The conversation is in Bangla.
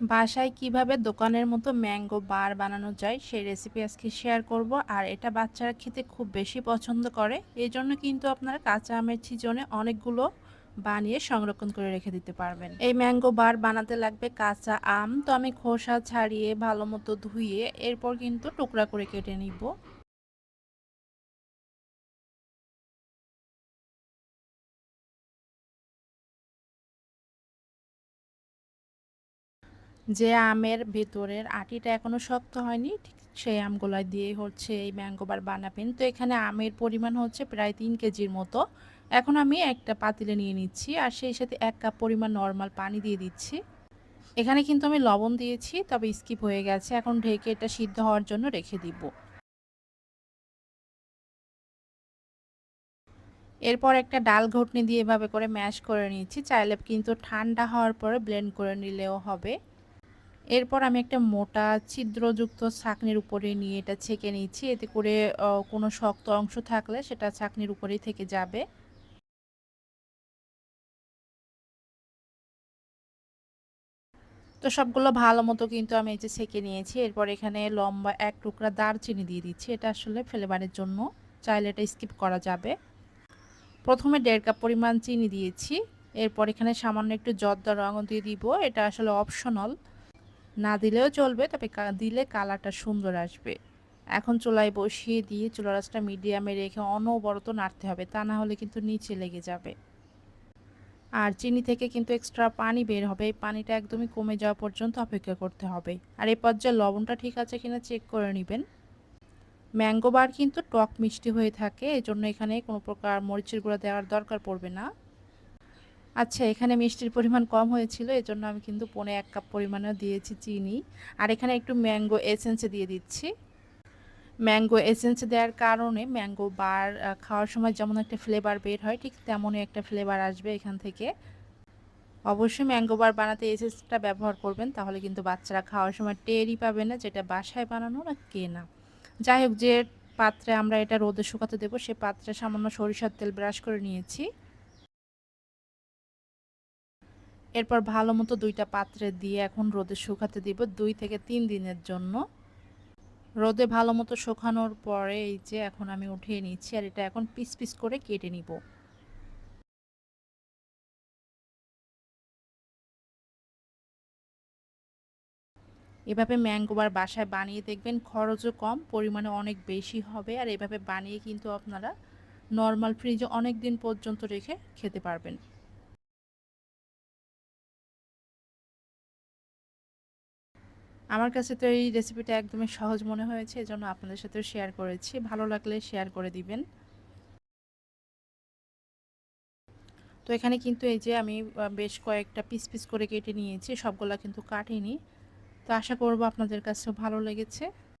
বাসায় কীভাবে দোকানের মতো ম্যাঙ্গো বার বানানো যায় সেই রেসিপি আজকে শেয়ার করব। আর এটা বাচ্চারা খেতে খুব বেশি পছন্দ করে। এই জন্য কিন্তু আপনারা কাঁচা আমের ছিজনে অনেকগুলো বানিয়ে সংরক্ষণ করে রেখে দিতে পারবেন। এই ম্যাঙ্গো বার বানাতে লাগবে কাঁচা আম। তো আমি খোসা ছাড়িয়ে ভালো মতো ধুয়ে এরপর কিন্তু টুকরা করে কেটে নিব। যে আমের ভেতরের আটিটা এখনও শক্ত হয়নি, ঠিক সেই আমগুলো দিয়ে হচ্ছে এই ম্যাঙ্গো বার বানাবেন। তো এখানে আমের পরিমাণ হচ্ছে প্রায় তিন কেজির মতো। এখন আমি একটা পাতিলে নিয়ে নিচ্ছি আর সেই সাথে এক কাপ পরিমাণ নর্মাল পানি দিয়ে দিচ্ছি। এখানে কিন্তু আমি লবণ দিয়েছি, তবে স্কিপ হয়ে গেছে। এখন ঢেকে এটা সিদ্ধ হওয়ার জন্য রেখে দিব। এরপর একটা ডাল ঘটনি দিয়ে এভাবে করে ম্যাশ করে নিচ্ছি। চাইলে কিন্তু ঠান্ডা হওয়ার পরে ব্লেন্ড করে নিলেও হবে। এরপর আমি একটা মোটা ছিদ্রযুক্ত ছাকনির উপরে নিয়ে এটা ছেঁকে নিচ্ছি। এতে করে কোনো শক্ত অংশ থাকলে সেটা ছাকনির উপরেই থেকে যাবে। তো সবগুলো ভালো মতো কিন্তু আমি এই যে ছেঁকে নিয়েছি। এরপর এখানে লম্বা এক টুকরা দারচিনি দিয়ে দিচ্ছি। এটা আসলে ফ্লেভারের জন্য। চাইলে এটা স্কিপ করা যাবে। প্রথমে দেড় কাপ পরিমাণ চিনি দিয়েছি। এরপর এখানে সামান্য একটু জর্দা রঙ দিয়ে দিব। এটা আসলে অপশনাল। না দিলেও চলবে তবে দিলে কালারটা সুন্দর আসবে। এখন চুলায় বসিয়ে দিয়ে চুলা রাসটা মিডিয়ামে রেখে অনবরত নাড়তে হবে, তা না হলে কিন্তু নিচে লেগে যাবে। আর চিনি থেকে কিন্তু এক্সট্রা পানি বের হবে, এই পানিটা একদমই কমে যাওয়া পর্যন্ত অপেক্ষা করতে হবে। আর এই পর্যায়ে লবণটা ঠিক আছে কিনা চেক করে নেবেন। ম্যাঙ্গো বার কিন্তু টক মিষ্টি হয়ে থাকে এই জন্য এখানে কোনো প্রকার মরিচের গুঁড়া দেওয়ার দরকার পড়বে না। আচ্ছা এখানে মিষ্টির পরিমাণ কম হয়েছিল, এজন্য আমি কিন্তু পনে এক কাপ পরিমাণেও দিয়েছি চিনি। আর এখানে একটু ম্যাঙ্গো এসেন্স দিয়ে দিচ্ছি। ম্যাঙ্গো এসেন্স দেওয়ার কারণে ম্যাঙ্গো বার খাওয়ার সময় যেমন একটা ফ্লেভার বের হয়, ঠিক তেমনই একটা ফ্লেভার আসবে এখান থেকে। অবশ্যই ম্যাঙ্গো বার বানাতে এসেন্সটা ব্যবহার করবেন, তাহলে কিন্তু বাচ্চারা খাওয়ার সময় টেরই পাবে না যেটা বাসায় বানানো না কেনা। যাই হোক, যে পাত্রে আমরা এটা রোদে শুকাতে দেবো, সে পাত্রে সামান্য সরিষার তেল ব্রাশ করে নিয়েছি। এরপর ভালো মতো দুইটা পাত্রে দিয়ে এখন রোদে শুকাতে দিব দুই থেকে তিন দিনের জন্য। রোদে ভালো মতো শুকানোর পরে এই যে এখন আমি উঠিয়ে নিচ্ছি আর এটা এখন পিস পিস করে কেটে নিব। এভাবে ম্যাঙ্গোবার বাসায় বানিয়ে দেখবেন খরচও কম, পরিমাণে অনেক বেশি হবে আর এভাবে বানিয়ে কিন্তু আপনারা নর্মাল ফ্রিজে অনেক দিন পর্যন্ত রেখে খেতে পারবেন। আমার কাছে তো এই রেসিপিটা একদমই সহজ মনে হয়েছে, এজন্য আপনাদের সাথে শেয়ার করেছি। ভালো লাগলে শেয়ার করে দিবেন। তো এখানে কিন্তু এই যে আমি বেশ কয়েকটা পিস পিস করে কেটে নিয়েছি, সবগুলা কিন্তু কাটিনি। তো আশা করব আপনাদের কাছেও ভালো লেগেছে।